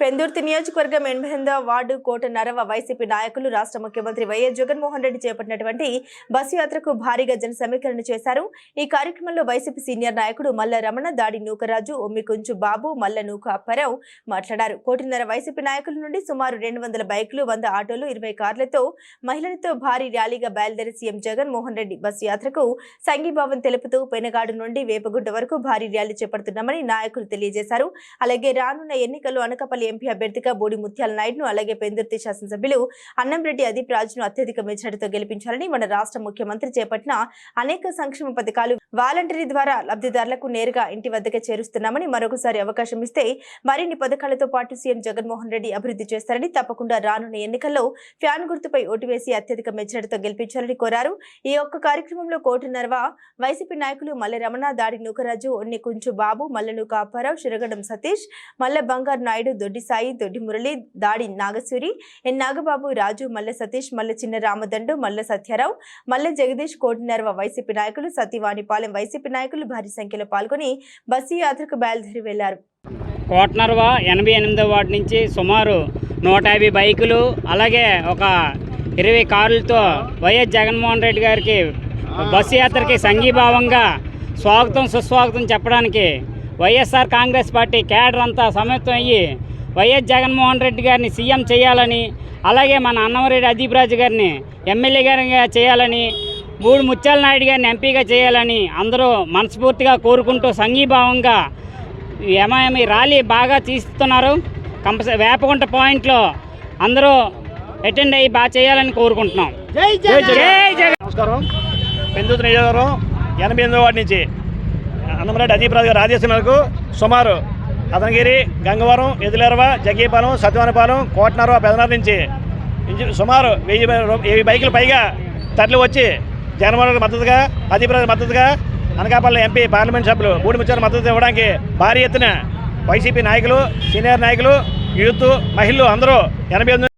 పెందుర్తి నియోజకవర్గం ఎనిమిదో వార్డు కోట నరవ వైసీపీ నాయకులు రాష్ట్ర ముఖ్యమంత్రి వైఎస్ జగన్మోహన్ రెడ్డి చేపట్టినటువంటి బస్సు యాత్రకు భారీగా జన సమీకరణ చేశారు. ఈ కార్యక్రమంలో వైసీపీ సీనియర్ నాయకుడు మల్ల రమణ దాడి నూకరాజు ఒమ్మికుంచు బాబు మల్ల నూక అప్పారావు మాట్లాడారు. కోటిన్నర వైసీపీ నాయకుల నుండి సుమారు రెండు వందల బైకులు వంద ఆటోలు ఇరవై కార్లతో మహిళలతో భారీ ర్యాలీగా బయలుదేరి సీఎం జగన్మోహన్ రెడ్డి బస్సు యాత్రకు సంఘీభావం తెలుపుతూ పెనగాడు నుండి వేపగుంట వరకు భారీ ర్యాలీ చేపడుతున్నామని నాయకులు తెలియజేశారు. అలాగే రానున్న ఎన్నికల్లో అనకపల్లి ఎంపీ అభ్యర్థిగా బోడి ముత్యాల నాయుడును అలాగే పెందుర్తి శాసనసభ్యులు అన్నంరెడ్డి అదీప్ రాజును అత్యధిక మెజార్టీతో గెలిపించాలని మన రాష్ట్ర ముఖ్యమంత్రి చేపట్టిన అనేక సంక్షేమ పథకాలు వాలంటరీ ద్వారా లబ్ధిదారులకు నేరుగా ఇంటి వద్దకే చేరుస్తున్నామని మరొకసారి అవకాశం ఇస్తే మరిన్ని పథకాలతో పాటు సీఎం జగన్మోహన్ రెడ్డి అభివృద్ధి చేస్తారని తప్పకుండా రానున్న ఎన్నికల్లో ఫ్యాన్ గుర్తుపై ఓటు వేసి అత్యధిక మెజార్టీతో గెలిపించాలని కోరారు. ఈ ఒక్క కార్యక్రమంలో కోటిన్నరవ వైసీపీ నాయకులు మల్లె రమణ దాడి నూకరాజు ఒన్ని కుంచు బాబు మల్లెనూక కాపారావు శిరగడం సతీష్ మల్లె బంగారు నాయుడు దొడ్డి సాయి దొడ్డి మురళి దాడి నాగసూరి ఎన్ నాగబాబు రాజు మల్లె సతీష్ మల్లె చిన్న రామదండు మల్లె సత్యారావు మల్లె జగదీష్ కోటినర్వ వైసీపీ నాయకులు సతీవాణిపాలెం వైసీపీ నాయకులు భారీ సంఖ్యలో పాల్గొని బస్సు యాత్రకు బయలుదేరి వెళ్ళారు కోటనర్వ ఎనభై ఎనిమిదో వార్డు నుంచి సుమారు నూట యాభై బైకులు అలాగే ఒక ఇరవై కార్లతో వైఎస్ జగన్మోహన్ రెడ్డి గారికి బస్సు యాత్రకి సంఘీభావంగా స్వాగతం సుస్వాగతం చెప్పడానికి వైఎస్ఆర్ కాంగ్రెస్ పార్టీ కేడర్ అంతా సమయత్వం అయ్యి వైఎస్ జగన్మోహన్ రెడ్డి గారిని సీఎం చేయాలని అలాగే మన అన్నమరెడ్డి అదీప్ రాజు గారిని ఎమ్మెల్యే గారిగా చేయాలని మూడు ముత్యాల నాయుడు గారిని ఎంపీగా చేయాలని అందరూ మనస్ఫూర్తిగా కోరుకుంటూ సంఘీభావంగా ఏమేమి ర్యాలీ బాగా తీస్తున్నారు. కంపల్సరీ వేపగుంట పాయింట్లో అందరూ అటెండ్ అయ్యి బాగా చేయాలని కోరుకుంటున్నాం. నమస్కారం. పెందుతు నియోజకవర్గం ఎనభై ఎనిమిదో వార్డు నుంచి అన్నమరెడ్డి అదీప్ రాజు గారి ఆదేశం మేరకు సుమారు అదనగిరి గంగవరం ఎదులెరవ జగ్గీపాలెం సత్యవనపాలెం కోటనరవ పెదనర నుంచి సుమారు వెయ్యి వెయ్యి బైకులు పైగా తరలి వచ్చి జగన్మోహన్ మద్దతుగా అదీప్ మద్దతుగా అనకాపల్లి ఎంపీ పార్లమెంట్ సభ్యులు గూడిముచ్చారు మద్దతు ఇవ్వడానికి భారీ ఎత్తున వైసీపీ నాయకులు సీనియర్ నాయకులు యూత్ మహిళలు అందరూ ఎనభై ఎనిమిది